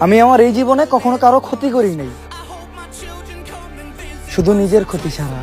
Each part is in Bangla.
আমি আমার এই জীবনে কখনো কারও ক্ষতি করি নাই। শুধু নিজের ক্ষতি ছাড়া।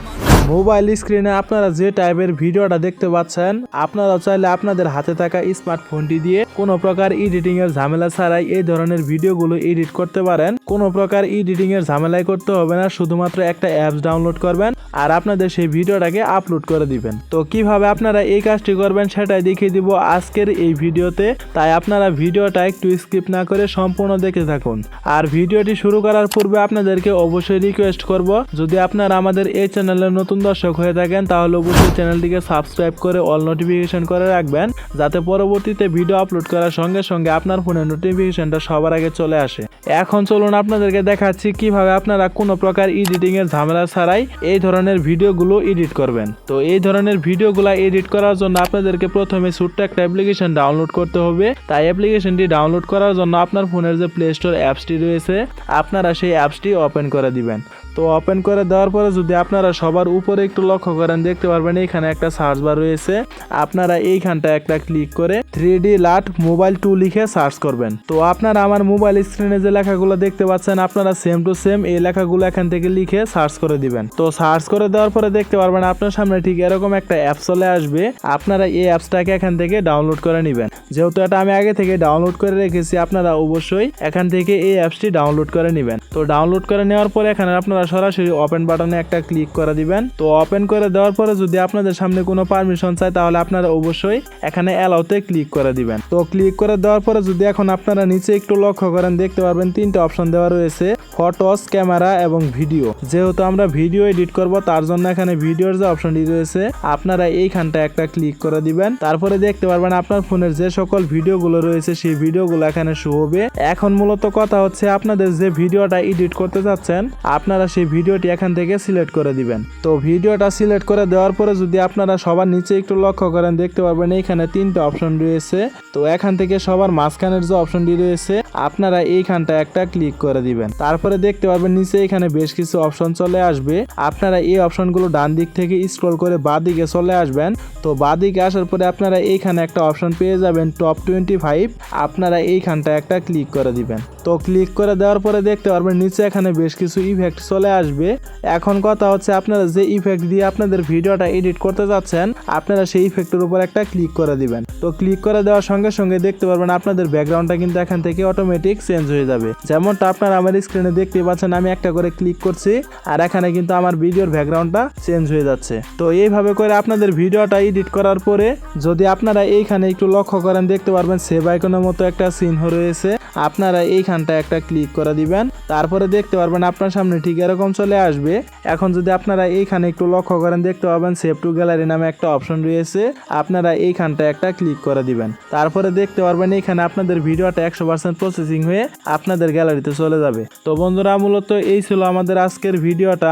মোবাইল স্ক্রিনে আপনারা যে টাইপের ভিডিওটা দেখতে পাচ্ছেন, আপনারা চাইলে আপনাদের হাতে থাকা স্মার্টফোনটি দিয়ে কোনো প্রকার এডিটিং এর ঝামেলা ছাড়াই এই ধরনের ভিডিওগুলো এডিট করতে পারেন। কোনো প্রকার এডিটিং এর ঝামেলাই করতে হবে না, শুধুমাত্র একটা অ্যাপস ডাউনলোড করবেন আর আপনাদের সেই ভিডিওটাকে আপলোড করে দিবেন। তো কীভাবে আপনারা এই কাজটি করবেন সেটাই দেখিয়ে দিব আজকের এই ভিডিওতে। তাই আপনারা ভিডিওটা একটু স্কিপ না করে সম্পূর্ণ দেখে থাকুন। আর ভিডিওটি শুরু করার পূর্বে আপনাদেরকে অবশ্যই রিকোয়েস্ট করব, যদি আপনারা আমাদের এই চ্যানেলের নতুন দর্শক হয়ে থাকেন, তাহলে অবশ্যই চ্যানেলটিকে সাবস্ক্রাইব করে অল নোটিফিকেশন করে রাখবেন, যাতে পরবর্তীতে ভিডিও আপলোড করার সঙ্গে সঙ্গে আপনার ফোনে নোটিফিকেশনটা সবার আগে চলে আসে। এখন চলুন আপনাদেরকে দেখাচ্ছি কীভাবে আপনারা কোনো প্রকার এডিটিং এর ঝামেলা ছাড়াই এই ধরনের ভিডিওগুলো এডিট করবেন। তো এই ধরনের ভিডিওগুলো এডিট করার জন্য আপনাদেরকে প্রথমে ছোট্ট একটা অ্যাপ্লিকেশন ডাউনলোড করতে হবে। তাই অ্যাপ্লিকেশনটি ডাউনলোড করার জন্য আপনার ফোনের যে প্লে স্টোর অ্যাপসটি রয়েছে, আপনারা সেই অ্যাপসটি ওপেন করে দিবেন। তো ওপেন করে দেওয়ার পরে যদি আপনারা সবার উপরে একটু লক্ষ্য করেন, দেখতে পারবেন এখানে একটা সার্চ বার রয়েছে। আপনারা এইখানটা একটা ক্লিক করে three D lot mobile two লিখে সার্চ করবেন। তো আপনারা আমার মোবাইল স্ক্রিনে যে লেখাগুলো দেখতে পাচ্ছেন, আপনারা সেম টু সেম এই লেখাগুলো এখান থেকে লিখে সার্চ করে দিবেন। তো সার্চ করে দেওয়ার পরে দেখতে পারবেন আপনার সামনে ঠিক এরকম একটা অ্যাপ চলে আসবে। আপনারা এই অ্যাপসটাকে এখান থেকে ডাউনলোড করে নেবেন। যেহেতু এটা আমি আগে থেকে ডাউনলোড করে রেখেছি, আপনারা অবশ্যই এখান থেকে এই অ্যাপসটি ডাউনলোড করে নেবেন। তো ডাউনলোড করে নেওয়ার পরে এখানে আপনারা সরাসরি ওপেন বাটনে একটা ক্লিক করে দিবেন। তো ওপেন করে দেওয়ার পরে যদি আপনাদের সামনে কোনো পারমিশন চায়, তাহলে আপনারা অবশ্যই এখানে অ্যালাউতে ক্লিক করে দিবেন। তো ক্লিক করে দেওয়ার পরে যদি এখন আপনারা নিচে একটু লক্ষ্য করেন, দেখতে পারবেন তিনটা অপশন দেওয়া রয়েছে। ফটোস ক্যামেরা এবং ভিডিও যেহেতু আমরা ভিডিও এডিট করব, তার জন্য এখানে ভিডিওর যে অপশনটি রয়েছে, আপনারা এইখানটা একটা ক্লিক করে দিবেন। তারপরে দেখতে পারবেন আপনার ফোনের যে সকল ভিডিওগুলো রয়েছে, সেই ভিডিওগুলো এখানে শো হবে। এখন মূলত কথা হচ্ছে আপনাদের যে ভিডিওটা এডিট করতে যাচ্ছেন আপনারা সেই ভিডিওটি এখান থেকে সিলেক্ট করে দিবেন। তো ভিডিওটা সিলেক্ট করে দেওয়ার পরে যদি আপনারা সবার নিচে একটু লক্ষ্য করেন, দেখতে পারবেন এইখানে তিনটে অপশন রয়েছে। তো এখান থেকে সবার মাঝখানের যে অপশনটি রয়েছে, আপনারা এইখানটা একটা ক্লিক করে দিবেন। তারপরে দেখতে পারবেন, নিচে এখানে বেশ কিছু অপশন চলে আসবে। আপনারা এই অপশনগুলো ডান দিক থেকে স্ক্রল করে বাঁ দিকে চলে আসবেন। তো বাঁ দিকে আসার পরে আপনারা এইখানে একটা অপশন পেয়ে যাবেন টপ টোয়েন্টি ফাইভ আপনারা এইখানটা একটা ক্লিক করে দিবেন। তো ক্লিক করে দেওয়ার পরে দেখতে পারবেন, নিচে এখানে বেশ কিছু ইফেক্ট চলে আসবে। এখন কথা হচ্ছে, আপনারা যে ইফেক্ট দিয়ে আপনাদের ভিডিওটা এডিট করতে যাচ্ছেন, আপনারা সেই ইফেক্টের উপর একটা ক্লিক করে দিবেন। তো ক্লিক করে দেওয়ার সঙ্গে সঙ্গে দেখতে পারবেন, আপনাদের ব্যাকগ্রাউন্ডটা কিন্তু এখান থেকে অটোমেটিক চেঞ্জ হয়ে যাবে। যেমনটা আপনারা আমার স্ক্রিনে দেখতে পাচ্ছেন, আমি একটা করে ক্লিক করছি আর এখানে কিন্তু আমার ভিডিওর ব্যাকগ্রাউন্ডটা চেঞ্জ হয়ে যাচ্ছে। তো এইভাবে করে আপনাদের ভিডিওটা এডিট করার পরে যদি আপনারা এইখানে একটু লক্ষ্য করেন, দেখতে পারবেন সেভ আইকনের মতো একটা চিহ্ন রয়েছে। আপনারা এইখানটা একটা ক্লিক করে দিবেন, তারপরে দেখতে পারবেন আপনার সামনে ঠিক এরকম চলে আসবে। এখন যদি আপনারা এইখানে একটু লক্ষ্য করেন, দেখতে পাবেন সেভ টু গ্যালারি নামে একটা অপশন রয়েছে, আপনারা এইখানটা একটা ক্লিক করে দিবেন। তারপরে দেখতে পারবেন এইখানে আপনাদের ভিডিওটা একশো পার্সেন্ট প্রসেসিং হয়ে আপনাদের গ্যালারিতে চলে যাবে। তো বন্ধুরা, মূলত এই ছিল আমাদের আজকের ভিডিওটা।